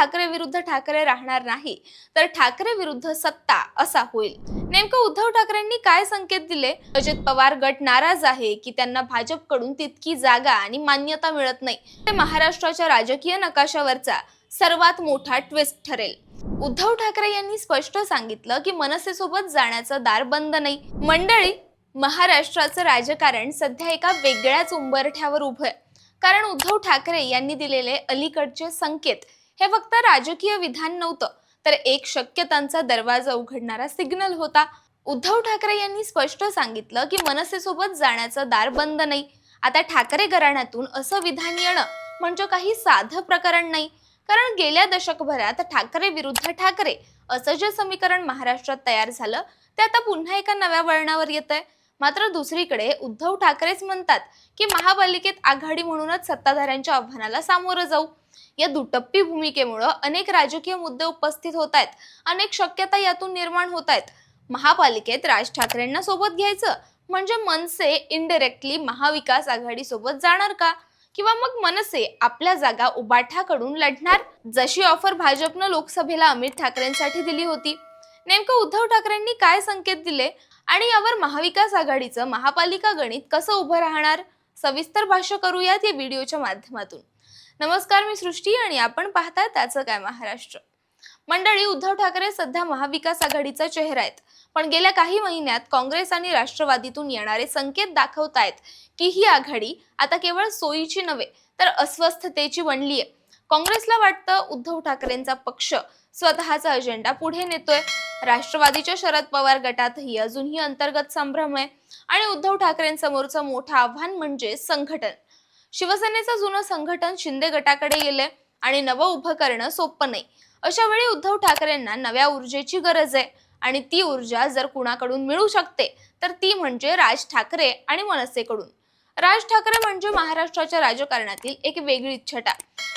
ठाकरे विरुद्ध ठाकरे राहणार नाही तर ठाकरे विरुद्ध सत्ता असा होईल. नेमकं उद्धव ठाकरेंनी काय संकेत दिले? अजित पवार गट नाराज आहे की त्यांना भाजपकडून तितकी जागा आणि मान्यता मिळत नाही ते महाराष्ट्राच्या राजकीय नकाशावरचा सर्वात मोठा ट्विस्ट ठरेल. उद्धव ठाकरे यांनी स्पष्ट सांगितलं की मनसेसोबत जाण्याचं दार बंद नाही. मंडळी महाराष्ट्राचं राजकारण सध्या एका वेगळ्याच उंबरठ्यावर उभं आहे. कारण उद्धव ठाकरे यांनी दिलेले अलीकडचे संकेत हे फक्त राजकीय विधान नव्हतं तर एक शक्यतांचा दरवाजा उघडणारा सिग्नल होता. उद्धव ठाकरे यांनी स्पष्ट सांगितलं की मनसेसोबत जाण्याचं दार बंद नाही. आता ठाकरे घराण्यातून असं विधान येणं म्हणजे काही साधं प्रकरण नाही. कारण गेल्या दशकभरात ठाकरे विरुद्ध ठाकरे असं जे समीकरण महाराष्ट्रात तयार झालं ते आता पुन्हा एका नव्या वळणावर येत आहे मात्र दुसरीकडे उद्धव ठाकरेच म्हणतात की महापालिकेत आघाडी म्हणूनच सत्ताधाऱ्यांच्या आव्हानाला सामोरं जाऊ. या दुटप्पी भूमिकेमुळं अनेक राजकीय मुद्दे उपस्थित होत आहेत. अनेक शक्यता यातून निर्माण होत आहेत. महापालिकेत राज ठाकरेंना सोबत घ्यायचं म्हणजे मनसे इनडिरेक्टली महाविकास आघाडी सोबत जाणार का? किंवा मग मनसे आपल्या जागा उबाठाकडून लढणार? जशी ऑफर भाजपनं लोकसभेला अमित ठाकरेंसाठी दिली होती. नेमकं उद्धव ठाकरेंनी काय संकेत दिले? आणि यावर महाविकास आघाडीचं महापालिका गणित कसं उभं राहणार? सविस्तर भाष्य करूयात या व्हिडिओच्या माध्यमातून. नमस्कार मी सृष्टी आणि आपण पाहताय त्याचं काय महाराष्ट्र. मंडळी उद्धव ठाकरे सध्या महाविकास आघाडीचा चेहरा आहेत. पण गेल्या काही महिन्यात काँग्रेस आणि राष्ट्रवादीतून येणारे संकेत दाखवतायत की ही आघाडी आता केवळ सोयीची नव्हे तर अस्वस्थतेची बनली आहे. काँग्रेसला वाटतं उद्धव ठाकरेंचा पक्ष स्वतःचा अजेंडा पुढे नेतोय. राष्ट्रवादीच्या शरद पवार गटातही अजूनही अंतर्गत संभ्रम आहे आणि उद्धव ठाकरेंसमोरचं मोठं आव्हान म्हणजे संघटन. शिवसेनेचं जुनं संघटन शिंदे गटाकडे गेलंय आणि नवं उभं करणं सोपं नाही. अशा वेळी उद्धव ठाकरेंना नव्या ऊर्जेची गरज आहे आणि ती ऊर्जा जर कुणाकडून मिळू शकते तर ती म्हणजे राज ठाकरे आणि मनसेकडून. राज ठाकरे म्हणजे महाराष्ट्राच्या राजकारणातील एक वेगळीच छटा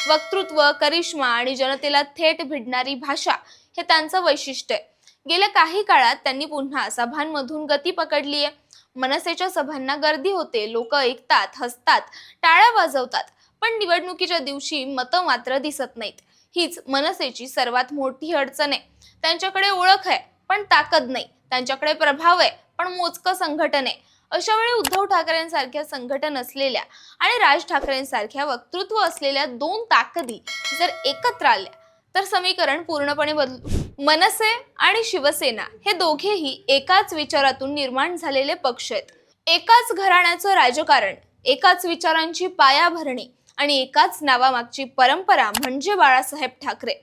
वक्तृत्व करिश्मा आणि जनतेला थेट भिडणारी भाषा हे त्यांचं वैशिष्ट्य आहे. गेल्या काही काळात त्यांनी पुन्हा सभांमधून गती पकडली आहे मनसेच्या सभांना गर्दी होते. लोक ऐकतात हसतात टाळ्या वाजवतात. पण निवडणुकीच्या दिवशी मतं मात्र दिसत नाहीत. हीच मनसेची सर्वात मोठी अडचण आहे. त्यांच्याकडे ओळख आहे पण ताकद नाही. त्यांच्याकडे प्रभाव आहे पण मोजकं संघटन आहे. अशा वेळी उद्धव ठाकरेंसारख्या संघटन असलेल्या आणि राज ठाकरेंसारख्या वक्तृत्व असलेल्या दोन ताकदी जर एकत्र आल्या तर समीकरण पूर्णपणे बदलू मनसे आणि शिवसेना हे दोघेही एकाच विचारातून निर्माण झालेले पक्ष आहेत. एकाच घराण्याचं राजकारण एकाच विचारांची पायाभरणी आणि एकाच नावामागची परंपरा म्हणजे बाळासाहेब ठाकरे.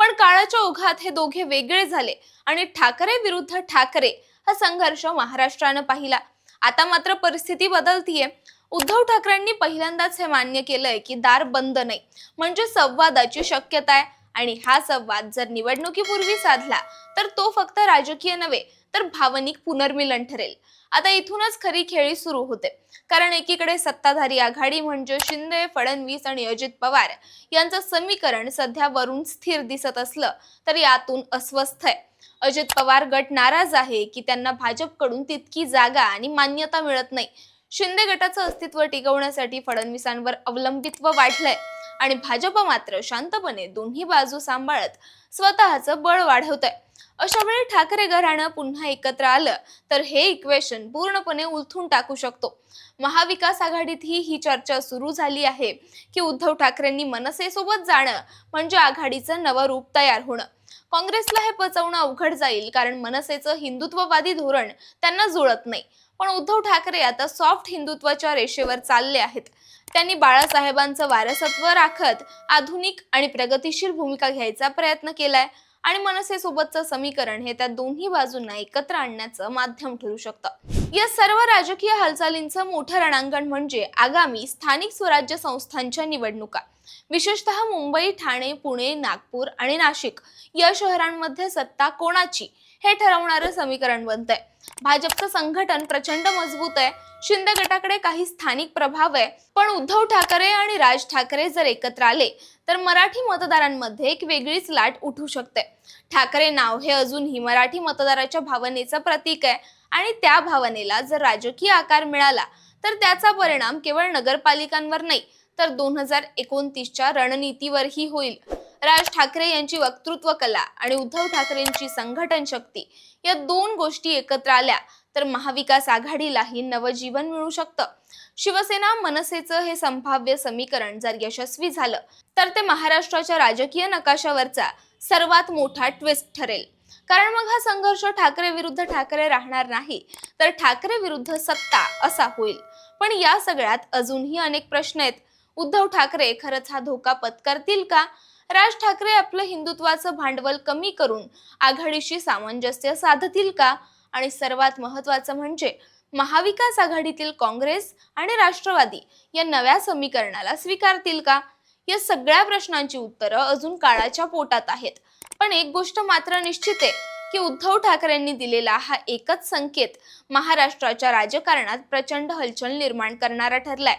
पण काळाच्या ओघात हे दोघे वेगळे झाले आणि ठाकरे विरुद्ध ठाकरे हा संघर्ष महाराष्ट्रानं पाहिला. आता मात्र परिस्थिती बदलतीये. उद्धव ठाकरेंनी पहिल्यांदाच हे मान्य केलंय की दार बंद नाही. म्हणजे संवादाची शक्यता आहे आणि हा संवाद जर निवडणुकीपूर्वी साधला तर तो फक्त राजकीय नव्हे तर भावनिक पुनर्मिलन ठरेल. आता इथूनच खरी खेळी सुरू होते. कारण एकीकडे सत्ताधारी आघाडी म्हणजे शिंदे फडणवीस आणि अजित पवार यांचं समीकरण सध्या वरून स्थिर दिसत असलं तर यातून अस्वस्थ आहे. अजित पवार गट नाराज आहे की त्यांना भाजपकडून तितकी जागा आणि मान्यता मिळत नाही. शिंदे गटाचं अस्तित्व टिकवण्यासाठी फडणवीसांवर अवलंबित्व वाढलंय. आणि भाजप मात्र शांतपणे दोन्ही बाजू सांभाळत स्वतःचं बळ वाढवत आहे अशा वेळी ठाकरे घराणं पुन्हा एकत्र आलं तर हे इक्वेशन पूर्णपणे उलथून टाकू शकतो. महाविकास आघाडीतही ही चर्चा सुरू झाली आहे की उद्धव ठाकरेंनी मनसेसोबत जाणं म्हणजे आघाडीचं नवं रूप तयार होणं. काँग्रेसला हे पचवणं अवघड जाईल कारण मनसेचं हिंदुत्ववादी धोरण त्यांना जुळत नाही. पण उद्धव ठाकरे आता सॉफ्ट हिंदुत्वाच्या रेषेवर चालले आहेत. त्यांनी बाळासाहेबांचं वारसत्व राखत आधुनिक आणि प्रगतिशील भूमिका घ्यायचा प्रयत्न केलाय आणि मनसेसोबतचं समीकरण हे त्या दोन्ही बाजूंना एकत्र आणण्याचं माध्यम ठरू शकतं. या सर्व राजकीय हालचालींचं मोठं रणांगण म्हणजे आगामी स्थानिक स्वराज्य संस्थांच्या निवडणुका. विशेषतः मुंबई ठाणे पुणे नागपूर आणि नाशिक या शहरांमध्ये सत्ता कोणाची? हे ठरवणारं समीकरण बनतंय. भाजपचं संघटन प्रचंड मजबूत आहे. शिंदे गटाकडे काही स्थानिक प्रभाव आहे. पण उद्धव ठाकरे आणि राज ठाकरे जर एकत्र आले तर मराठी मतदारांमध्ये एक वेगळीच लाट उठू शकते. ठाकरे नाव हे अजूनही मराठी मतदाराच्या भावनेचं प्रतीक आहे. आणि त्या भावनेला जर राजकीय आकार मिळाला तर त्याचा परिणाम केवळ नगरपालिकांवर नाही तर दोन हजार एकोणतीसच्या रणनीतीवरही होईल. राज ठाकरे यांची वक्तृत्व कला आणि उद्धव ठाकरेंची संघटन शक्ती या दोन गोष्टी एकत्र आल्या तर महाविकास आघाडीलाही नवजीवन मिळू शकतं. शिवसेना मनसेचं हे संभाव्य समीकरण जर यशस्वी झालं तर ते महाराष्ट्राच्या राजकीय नकाशावरचा सर्वात मोठा ट्विस्ट ठरेल. कारण मग हा संघर्ष ठाकरे विरुद्ध ठाकरे राहणार नाही तर ठाकरे विरुद्ध सत्ता असा होईल. पण या सगळ्यात अजूनही अनेक प्रश्न आहेत. उद्धव ठाकरे खरंच हा धोका पत्करतील का? राज ठाकरे आपलं हिंदुत्वाचं भांडवल कमी करून आघाडीशी सामंजस्य साधतील का? आणि सर्वात महत्वाचं म्हणजे महाविकास आघाडीतील काँग्रेस आणि राष्ट्रवादी या नव्या समीकरणाला स्वीकारतील का? या सगळ्या प्रश्नांची उत्तरं अजून काळाच्या पोटात आहेत. पण एक गोष्ट मात्र निश्चित आहे की उद्धव ठाकरेंनी दिलेला हा एकच संकेत महाराष्ट्राच्या राजकारणात प्रचंड हलचल निर्माण करणारा ठरलाय.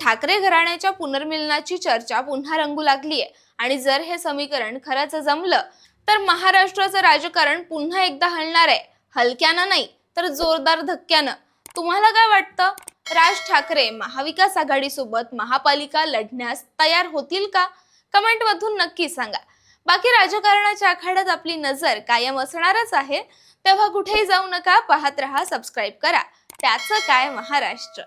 ठाकरे घराण्याच्या पुनर्मिलनाची चर्चा पुन्हा रंगू लागली आहे आणि जर हे समीकरण खरंच जमलं तर महाराष्ट्राचं राजकारण पुन्हा एकदा हलणार आहे. हलक्यानं नाही तर जोरदार धक्क्यानं. तुम्हाला काय वाटतं? राज ठाकरे महाविकास आघाडीसोबत महापालिका लढण्यास तयार होतील का? कमेंटमधून नक्की सांगा. बाकी राजकारणाच्या आखाड्यात आपली नजर कायम असणारच आहे. तेव्हा कुठेही जाऊ नका पाहत रहा सबस्क्राईब करा. त्याचं काय महाराष्ट्र?